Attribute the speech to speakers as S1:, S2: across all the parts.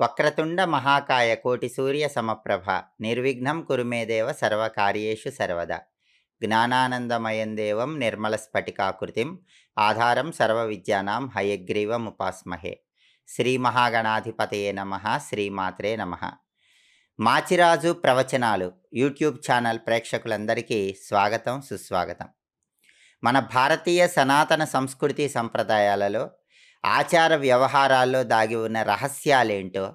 S1: వక్రతుండ మహాకాయ కోటి సూర్య సమప్రభ నిర్విఘ్నం కురుమేదేవ సర్వకార్యేషు సర్వదా. జ్ఞానానందమయం దేవం నిర్మల స్ఫటికాకృతిం ఆధారం సర్వ విద్యానాం హయగ్రీవముపాస్మహే శ్రీ మహాగణాధిపతయే నమ శ్రీమాత్రే నమ. మాచిరాజు ప్రవచనాలు యూట్యూబ్ ఛానల్ ప్రేక్షకులందరికీ స్వాగతం సుస్వాగతం. మన భారతీయ సనాతన సంస్కృతి సంప్రదాయాలలో ఆచార వ్యవహారాల్లో దాగి ఉన్న రహస్యాలేంటో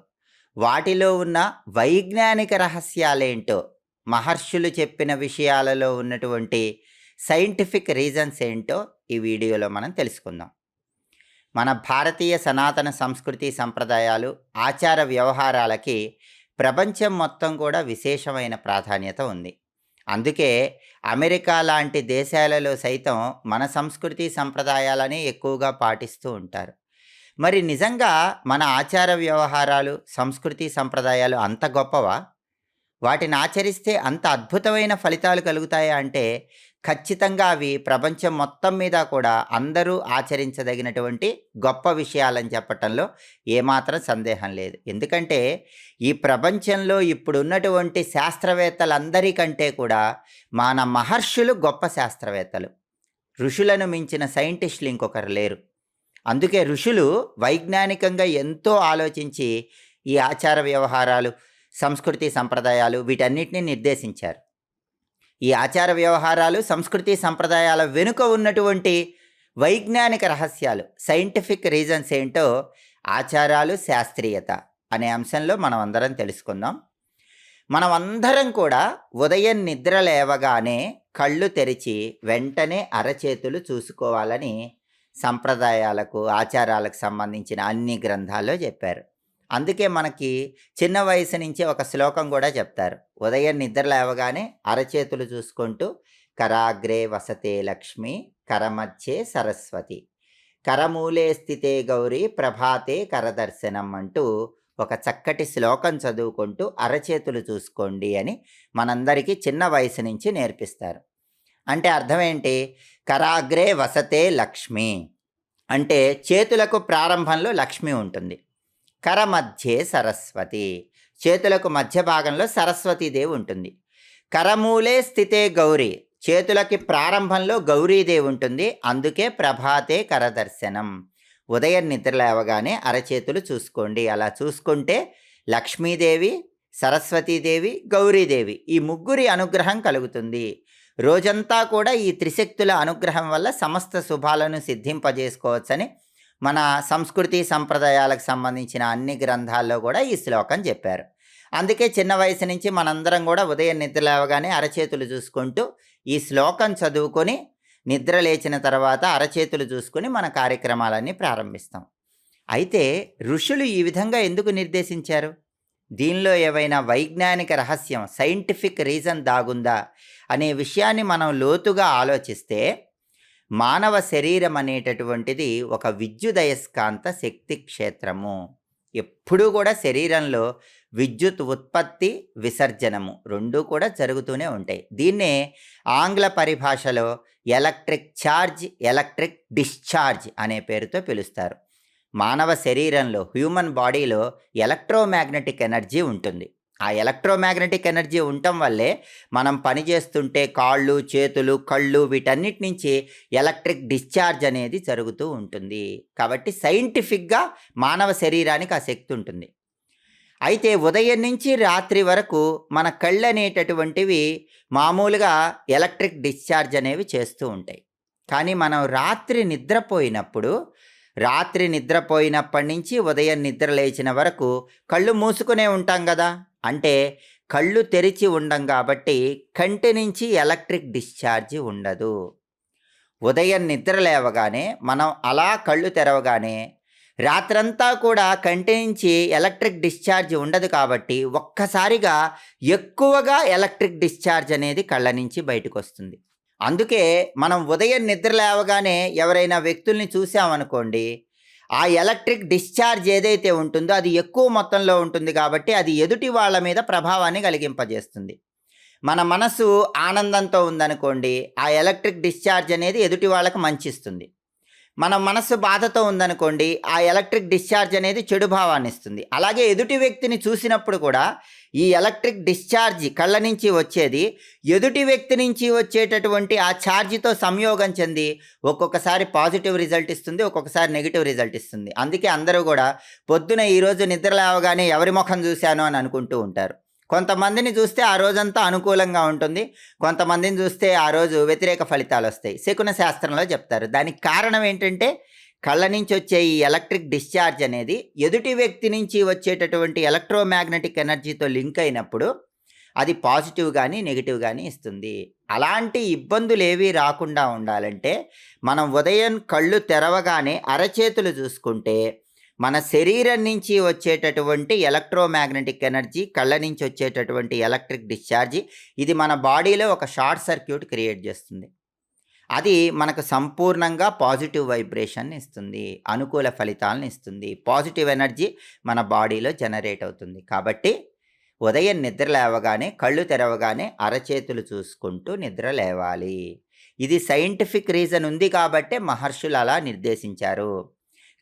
S1: వాటిలో ఉన్న వైజ్ఞానిక రహస్యాలేంటో మహర్షులు చెప్పిన విషయాలలో ఉన్నటువంటి సైంటిఫిక్ రీజన్స్ ఏంటో ఈ వీడియోలో మనం తెలుసుకుందాం. మన భారతీయ సనాతన సంస్కృతి సంప్రదాయాలు ఆచార వ్యవహారాలకి ప్రపంచం మొత్తం కూడా విశేషమైన ప్రాధాన్యత ఉంది. అందుకే అమెరికా లాంటి దేశాలలో సైతం మన సంస్కృతి సంప్రదాయాలని ఎక్కువగా పాటిస్తూ ఉంటారు. మరి నిజంగా మన ఆచార వ్యవహారాలు సంస్కృతి సంప్రదాయాలు అంత గొప్పవా? వాటిని ఆచరిస్తే అంత అద్భుతమైన ఫలితాలు కలుగుతాయా అంటే ఖచ్చితంగా అవి ప్రపంచం మొత్తం మీద కూడా అందరూ ఆచరించదగినటువంటి గొప్ప విషయాలని చెప్పటంలో ఏమాత్రం సందేహం లేదు. ఎందుకంటే ఈ ప్రపంచంలో ఇప్పుడున్నటువంటి శాస్త్రవేత్తలందరికంటే కూడా మన మహర్షులు గొప్ప శాస్త్రవేత్తలు. ఋషులను మించిన సైంటిస్టులు ఇంకొకరు లేరు. అందుకే ఋషులు వైజ్ఞానికంగా ఎంతో ఆలోచించి ఈ ఆచార వ్యవహారాలు సంస్కృతి సంప్రదాయాలు వీటన్నిటిని నిర్దేశించారు. ఈ ఆచార వ్యవహారాలు సంస్కృతి సంప్రదాయాల వెనుక ఉన్నటువంటి వైజ్ఞానిక రహస్యాలు సైంటిఫిక్ రీజన్స్ ఏంటో ఆచారాలు శాస్త్రీయత అనే అంశంలో మనం అందరం తెలుసుకుందాం. మనం అందరం కూడా ఉదయం నిద్ర లేవగానే కళ్ళు తెరిచి వెంటనే అరచేతులు చూసుకోవాలని సంప్రదాయాలకు ఆచారాలకు సంబంధించిన అన్ని గ్రంథాల్లో చెప్పారు. అందుకే మనకి చిన్న వయసు నుంచి ఒక శ్లోకం కూడా చెప్తారు. ఉదయం నిద్ర లేవగానే అరచేతులు చూసుకుంటూ కరాగ్రే వసతే లక్ష్మి కరమధ్యే సరస్వతి. కరమూలే స్థితే గౌరీ ప్రభాతే కరదర్శనం అంటూ ఒక చక్కటి శ్లోకం చదువుకుంటూ అరచేతులు చూసుకోండి అని మనందరికీ చిన్న వయసు నుంచి నేర్పిస్తారు. అంటే అర్థం ఏంటి కరాగ్రే వసతే లక్ష్మి అంటే చేతులకు ప్రారంభంలో లక్ష్మి ఉంటుంది. కర మధ్యే సరస్వతి. చేతులకు మధ్య భాగంలో సరస్వతీదేవి ఉంటుంది. కరమూలే స్థితే గౌరీ. చేతులకి ప్రారంభంలో గౌరీదేవి ఉంటుంది. అందుకే ప్రభాతే కరదర్శనం. ఉదయం నిద్ర లేవగానే అరచేతులు చూసుకోండి. అలా చూసుకుంటే లక్ష్మీదేవి సరస్వతీదేవి గౌరీదేవి ఈ ముగ్గురి అనుగ్రహం కలుగుతుంది. రోజంతా కూడా ఈ త్రిశక్తుల అనుగ్రహం వల్ల సమస్త శుభాలను సిద్ధింపజేసుకోవచ్చని మన సంస్కృతి సంప్రదాయాలకు సంబంధించిన అన్ని గ్రంథాల్లో కూడా ఈ శ్లోకం చెప్పారు. అందుకే చిన్న వయసు నుంచి మనందరం కూడా ఉదయం నిద్ర లేవగానే అరచేతులు చూసుకుంటూ ఈ శ్లోకం చదువుకొని నిద్ర లేచిన తర్వాత అరచేతులు చూసుకొని మన కార్యక్రమాలన్నీ ప్రారంభిస్తాం. అయితే ఋషులు ఈ విధంగా ఎందుకు నిర్దేశించారు? దీనిలో ఏవైనా వైజ్ఞానిక రహస్యం సైంటిఫిక్ రీజన్ దాగుందా? అనే విషయాన్ని మనం లోతుగా ఆలోచిస్తే మానవ శరీరం అనేటటువంటిది ఒక విద్యుదయస్కాంత శక్తి క్షేత్రము. ఎప్పుడూ కూడా శరీరంలో విద్యుత్ ఉత్పత్తి విసర్జనము రెండు కూడా జరుగుతూనే ఉంటాయి. దీన్నే ఆంగ్ల పరిభాషలో ఎలక్ట్రిక్ ఛార్జ్ ఎలక్ట్రిక్ డిశ్చార్జ్ అనే పేరుతో పిలుస్తారు. మానవ శరీరంలో హ్యూమన్ బాడీలో ఎలక్ట్రోమాగ్నెటిక్ ఎనర్జీ ఉంటుంది. ఆ ఎలక్ట్రోమాగ్నెటిక్ ఎనర్జీ ఉండటం వల్లే మనం పనిచేస్తుంటే కాళ్ళు చేతులు కళ్ళు వీటన్నిటి నుంచి ఎలక్ట్రిక్ డిశ్చార్జ్ అనేది జరుగుతూ ఉంటుంది. కాబట్టి సైంటిఫిక్గా మానవ శరీరానికి ఆ శక్తి ఉంటుంది. అయితే ఉదయం నుంచి రాత్రి వరకు మన కళ్ళు అనేటటువంటివి మామూలుగా ఎలక్ట్రిక్ డిశ్చార్జ్ అనేవి చేస్తూ ఉంటాయి. కానీ మనం రాత్రి నిద్రపోయినప్పుడు రాత్రి నిద్రపోయినప్పటి నుంచి ఉదయం నిద్ర లేచిన వరకు కళ్ళు మూసుకునే ఉంటాం కదా! అంటే కళ్ళు తెరిచి ఉండం కాబట్టి కంటి నుంచి ఎలక్ట్రిక్ డిశ్చార్జ్ ఉండదు. ఉదయం నిద్ర లేవగానే మనం అలా కళ్ళు తెరవగానే రాత్రంతా కూడా కంటి నుంచి ఎలక్ట్రిక్ డిశ్చార్జ్ ఉండదు కాబట్టి ఒక్కసారిగా ఎక్కువగా ఎలక్ట్రిక్ డిశ్చార్జ్ అనేది కళ్ళ నుంచి బయటకు వస్తుంది అందుకే మనం ఉదయం నిద్ర లేవగానే ఎవరైనా వ్యక్తుల్ని చూసామనుకోండి ఆ ఎలక్ట్రిక్ డిశ్చార్జ్ ఏదైతే ఉంటుందో అది ఎక్కువ మొత్తంలో ఉంటుంది కాబట్టి అది ఎదుటి వాళ్ళ మీద ప్రభావాన్ని కలిగింపజేస్తుంది. మన మనసు ఆనందంతో ఉందనుకోండి ఆ ఎలక్ట్రిక్ డిశ్చార్జ్ అనేది ఎదుటి వాళ్ళకి మంచిస్తుంది. మన మనసు బాధతో ఉందనుకోండి ఆ ఎలక్ట్రిక్ డిశ్చార్జ్ అనేది చెడు భావాన్ని ఇస్తుంది అలాగే ఎదుటి వ్యక్తిని చూసినప్పుడు కూడా ఈ ఎలక్ట్రిక్ డిశ్చార్జ్ కళ్ళ నుంచి వచ్చేది ఎదుటి వ్యక్తి నుంచి వచ్చేటటువంటి ఆ ఛార్జ్తో సంయోగం చెంది ఒక్కొక్కసారి పాజిటివ్ రిజల్ట్ ఇస్తుంది ఒక్కొక్కసారి నెగిటివ్ రిజల్ట్ ఇస్తుంది. అందుకే అందరూ కూడా పొద్దున ఈరోజు నిద్ర లేవగానే ఎవరి ముఖం చూశాను అని అనుకుంటూ ఉంటారు. కొంతమందిని చూస్తే ఆ రోజంతా అనుకూలంగా ఉంటుంది కొంతమందిని చూస్తే ఆ రోజు వ్యతిరేక ఫలితాలు వస్తాయి. శకున శాస్త్రంలో చెప్తారు. దానికి కారణం ఏంటంటే కళ్ళ నుంచి వచ్చే ఈ ఎలక్ట్రిక్ డిశ్చార్జ్ అనేది ఎదుటి వ్యక్తి నుంచి వచ్చేటటువంటి ఎలక్ట్రోమాగ్నెటిక్ ఎనర్జీతో లింక్ అయినప్పుడు అది పాజిటివ్ కానీ నెగిటివ్ కానీ ఇస్తుంది. అలాంటి ఇబ్బందులు ఏవీ రాకుండా ఉండాలంటే మనం ఉదయం కళ్ళు తెరవగానే అరచేతులు చూసుకుంటే మన శరీరం నుంచి వచ్చేటటువంటి ఎలక్ట్రోమాగ్నెటిక్ ఎనర్జీ కళ్ళ నుంచి వచ్చేటటువంటి ఎలక్ట్రిక్ డిశ్చార్జి ఇది మన బాడీలో ఒక షార్ట్ సర్క్యూట్ క్రియేట్ చేస్తుంది. అది మనకు సంపూర్ణంగా పాజిటివ్ వైబ్రేషన్ ఇస్తుంది అనుకూల ఫలితాలను ఇస్తుంది. పాజిటివ్ ఎనర్జీ మన బాడీలో జనరేట్ అవుతుంది. కాబట్టి ఉదయం నిద్ర లేవగానే కళ్ళు తెరవగానే అరచేతులు చూసుకుంటూ నిద్ర లేవాలి. ఇది సైంటిఫిక్ రీజన్ ఉంది కాబట్టే మహర్షులు అలా నిర్దేశించారు.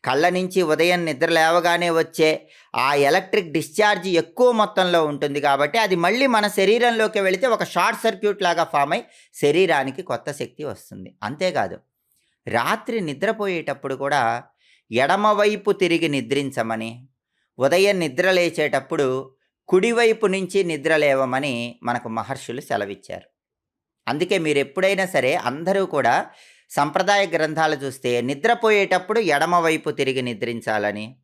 S1: కళ్ళ నుంచి ఉదయం నిద్ర లేవగానే వచ్చే ఆ ఎలక్ట్రిక్ డిశ్చార్జ్ ఎక్కువ మొత్తంలో ఉంటుంది కాబట్టి అది మళ్ళీ మన శరీరంలోకి వెళితే ఒక షార్ట్ సర్క్యూట్ లాగా ఫామ్ అయి శరీరానికి కొత్త శక్తి వస్తుంది. అంతేకాదు రాత్రి నిద్రపోయేటప్పుడు కూడా ఎడమవైపు తిరిగి నిద్రించమని ఉదయం నిద్ర లేచేటప్పుడు కుడివైపు నుంచి నిద్ర లేవమని మనకు మహర్షులు సెలవిచ్చారు. అందుకే మీరు ఎప్పుడైనా సరే అందరూ కూడా సంప్రదాయ గ్రంథాలు చూస్తే నిద్రపోయేటప్పుడు ఎడమవైపు తిరిగి నిద్రించాలని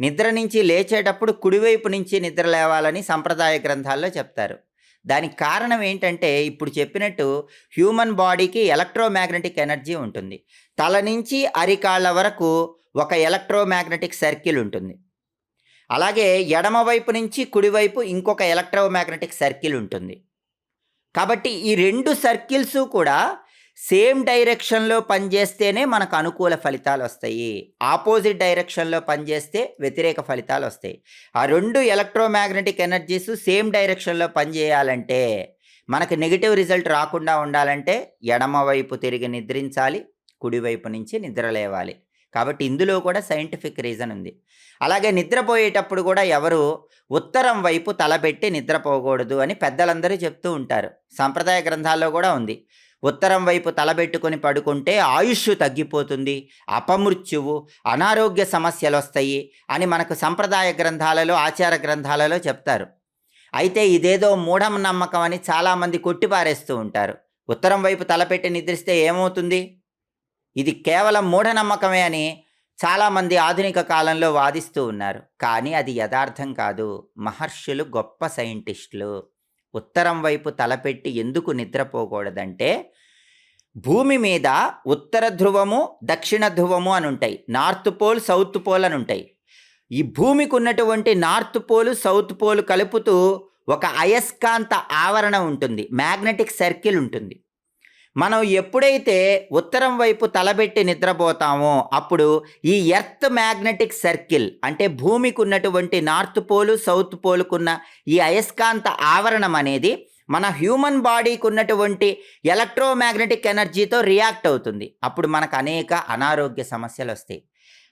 S1: నిద్ర నుంచి లేచేటప్పుడు కుడివైపు నుంచి నిద్ర లేవాలని సంప్రదాయ గ్రంథాల్లో చెప్తారు. దానికి కారణం ఏంటంటే ఇప్పుడు చెప్పినట్టు హ్యూమన్ బాడీకి ఎలక్ట్రోమాగ్నెటిక్ ఎనర్జీ ఉంటుంది. తల నుంచి అరికాళ్ళ వరకు ఒక ఎలక్ట్రోమాగ్నెటిక్ సర్కిల్ ఉంటుంది. అలాగే ఎడమవైపు నుంచి కుడివైపు ఇంకొక ఎలక్ట్రోమాగ్నెటిక్ సర్కిల్ ఉంటుంది. కాబట్టి ఈ రెండు సర్కిల్స్ కూడా సేమ్ డైరెక్షన్లో పనిచేస్తేనే మనకు అనుకూల ఫలితాలు వస్తాయి ఆపోజిట్ డైరెక్షన్లో పనిచేస్తే వ్యతిరేక ఫలితాలు వస్తాయి ఆ రెండు ఎలక్ట్రోమాగ్నెటిక్ ఎనర్జీస్ సేమ్ డైరెక్షన్లో పనిచేయాలంటే మనకు నెగిటివ్ రిజల్ట్ రాకుండా ఉండాలంటే ఎడమవైపు తిరిగి నిద్రించాలి కుడివైపు నుంచి నిద్ర లేవాలి. కాబట్టి ఇందులో కూడా సైంటిఫిక్ రీజన్ ఉంది. అలాగే నిద్రపోయేటప్పుడు కూడా ఎవరు ఉత్తరం వైపు తలపెట్టి నిద్రపోకూడదు అని పెద్దలందరూ చెప్తూ ఉంటారు. సంప్రదాయ గ్రంథాల్లో కూడా ఉంది. ఉత్తరం వైపు తలబెట్టుకొని పడుకుంటే ఆయుష్ తగ్గిపోతుంది అపమృత్యువు అనారోగ్య సమస్యలు వస్తాయి అని మనకు సంప్రదాయ గ్రంథాలలో ఆచార గ్రంథాలలో చెప్తారు. అయితే ఇదేదో మూఢం నమ్మకం అని చాలామంది కొట్టిపారేస్తూ ఉంటారు. ఉత్తరం వైపు తలపెట్టి నిద్రిస్తే ఏమవుతుంది? ఇది కేవలం మూఢనమ్మకమే అని చాలామంది ఆధునిక కాలంలో వాదిస్తూ ఉన్నారు. కానీ అది యథార్థం కాదు. మహర్షులు గొప్ప సైంటిస్టులు. ఉత్తరం వైపు తలపెట్టి ఎందుకు నిద్రపోకూడదంటే భూమి మీద ఉత్తర ధ్రువము దక్షిణ ధ్రువము అని ఉంటాయి. నార్త్ పోల్ సౌత్ పోల్ అని ఉంటాయి. ఈ భూమికి ఉన్నటువంటి నార్త్ పోలు సౌత్ పోల్ కలుపుతూ ఒక అయస్కాంత ఆవరణ ఉంటుంది. మ్యాగ్నెటిక్ సర్కిల్ ఉంటుంది. మనం ఎప్పుడైతే ఉత్తరం వైపు తలబెట్టి నిద్రపోతామో అప్పుడు ఈ ఎర్త్ మ్యాగ్నెటిక్ సర్కిల్ అంటే భూమికి ఉన్నటువంటి నార్త్ పోలు సౌత్ పోలుకున్న ఈ అయస్కాంత ఆవరణం అనేది మన హ్యూమన్ బాడీకి ఉన్నటువంటి ఎలక్ట్రోమాగ్నెటిక్ ఎనర్జీతో రియాక్ట్ అవుతుంది. అప్పుడు మనకు అనేక అనారోగ్య సమస్యలు వస్తాయి.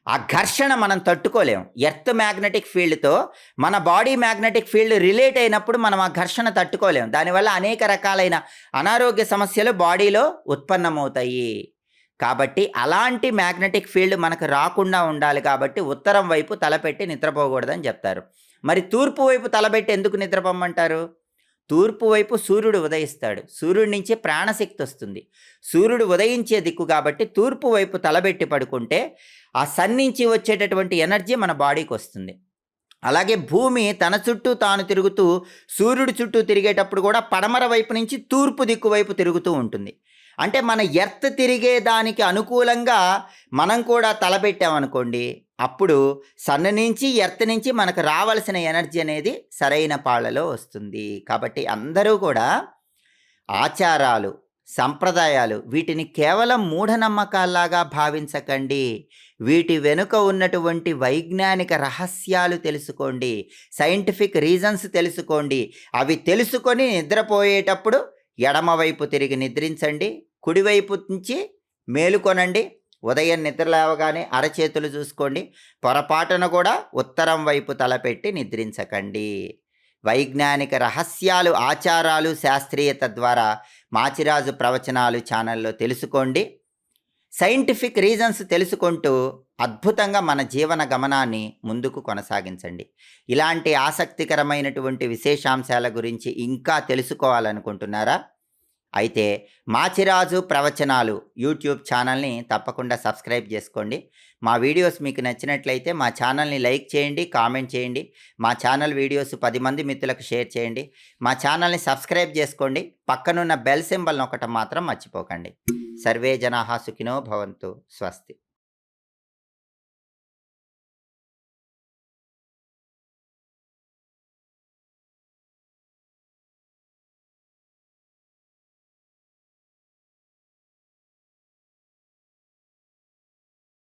S1: ఆ ఘర్షణ మనం తట్టుకోలేం. ఎర్త్ మ్యాగ్నెటిక్ ఫీల్డ్తో మన బాడీ మ్యాగ్నెటిక్ ఫీల్డ్ రిలేట్ అయినప్పుడు మనం ఆ ఘర్షణ తట్టుకోలేం. దానివల్ల అనేక రకాలైన అనారోగ్య సమస్యలు బాడీలో ఉత్పన్నమవుతాయి. కాబట్టి అలాంటి మ్యాగ్నెటిక్ ఫీల్డ్ మనకు రాకుండా ఉండాలి కాబట్టి ఉత్తరం వైపు తలపెట్టి నిద్రపోకూడదని చెప్తారు. మరి తూర్పు వైపు తలపెట్టి ఎందుకు నిద్రపోమ్మంటారు? తూర్పు వైపు సూర్యుడు ఉదయిస్తాడు. సూర్యుడి నుంచి ప్రాణశక్తి వస్తుంది. సూర్యుడు ఉదయించే దిక్కు కాబట్టి తూర్పు వైపు తలబెట్టి పడుకుంటే ఆ సన్ నుంచి వచ్చేటటువంటి ఎనర్జీ మన బాడీకి వస్తుంది. అలాగే భూమి తన చుట్టూ తాను తిరుగుతూ సూర్యుడి చుట్టూ తిరిగేటప్పుడు కూడా పడమర వైపు నుంచి తూర్పు దిక్కు వైపు తిరుగుతూ ఉంటుంది. అంటే మన ఎర్త్ తిరిగే దానికి అనుకూలంగా మనం కూడా తలబెట్టామనుకోండి అప్పుడు సన్ నుంచి ఎర్త్ నుంచి మనకు రావాల్సిన ఎనర్జీ అనేది సరైన పాళ్ళలో వస్తుంది. కాబట్టి అందరూ కూడా ఆచారాలు సంప్రదాయాలు వీటిని కేవలం మూఢనమ్మకాల్లాగా భావించకండి. వీటి వెనుక ఉన్నటువంటి వైజ్ఞానిక రహస్యాలు తెలుసుకోండి. సైంటిఫిక్ రీజన్స్ తెలుసుకోండి. అవి తెలుసుకొని నిద్రపోయేటప్పుడు ఎడమవైపు తిరిగి నిద్రించండి. కుడివైపు నుంచి మేలుకొనండి. ఉదయం నిద్ర లేవగానే అరచేతులు చూసుకోండి. పొరపాటున కూడా ఉత్తరం వైపు తలపెట్టి నిద్రించకండి. వైజ్ఞానిక రహస్యాలు ఆచారాలు శాస్త్రీయత ద్వారా మాచిరాజు ప్రవచనాలు ఛానల్లో తెలుసుకోండి. సైంటిఫిక్ రీజన్స్ తెలుసుకుంటూ అద్భుతంగా మన జీవన గమనాన్ని ముందుకు కొనసాగించండి. ఇలాంటి ఆసక్తికరమైనటువంటి విశేషాంశాల గురించి ఇంకా తెలుసుకోవాలనుకుంటున్నారా? అయితే మాచిరాజు ప్రవచనాలు యూట్యూబ్ ఛానల్ని తప్పకుండా సబ్స్క్రైబ్ చేసుకోండి. మా వీడియోస్ మీకు నచ్చినట్లయితే మా ఛానల్ని లైక్ చేయండి కామెంట్ చేయండి. మా ఛానల్ వీడియోస్ పది మంది మిత్రులకు షేర్ చేయండి. మా ఛానల్ని సబ్స్క్రైబ్ చేసుకోండి. పక్కనున్న బెల్ సింబల్ నొక్కటం మాత్రం మర్చిపోకండి. సర్వే జనాహా సుఖినో భవంతు. స్వస్తి.